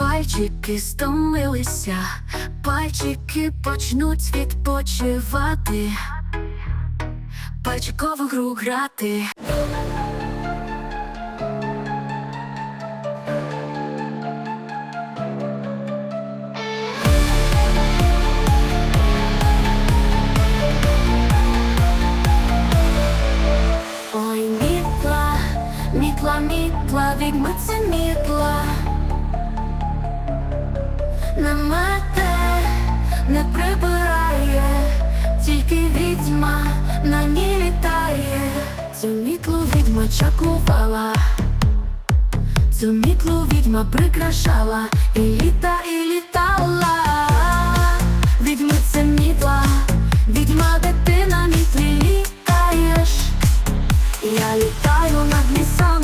Пальчики стомилися, пальчики почнуть відпочивати, пальчикову гру грати. Ой, мітла, мітла, мітла, відьми це мітла. Не мете, не прибирає, тільки відьма на ній літає. Цю мітлу відьма чаклувала, цю мітлу відьма прикрашала і літа, і літала. Відьми це мітла, відьма, де ти на мітлі літаєш. Я літаю над лісами,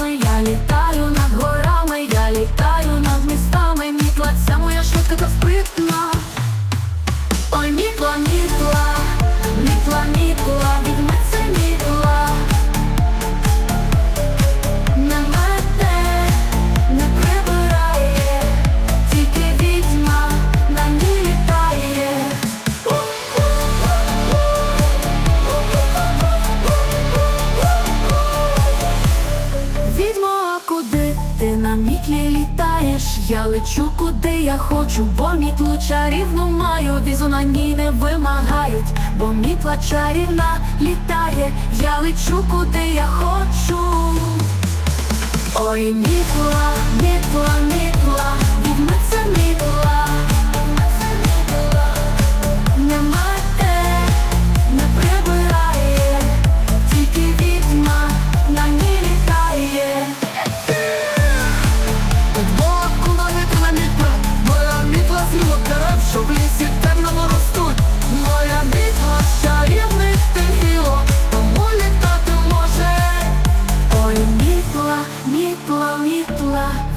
Я лечу куди я хочу, бо мітлу чарівну маю, візу на ній не вимагають, бо мітла чарівна літає, я лечу куди я хочу. Ой, мітла, мітла, мітла,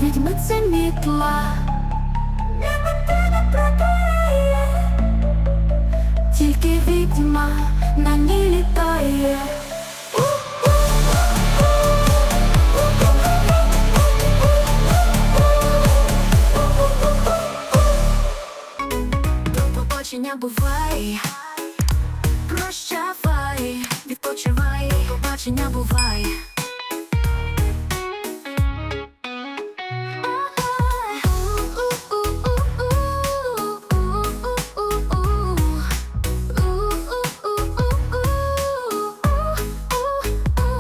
відьми це мітла. Не мете, не прибирає, тільки відьма на ній літає. До побачення бувай, прощавай, відпочивай, побачення бувай.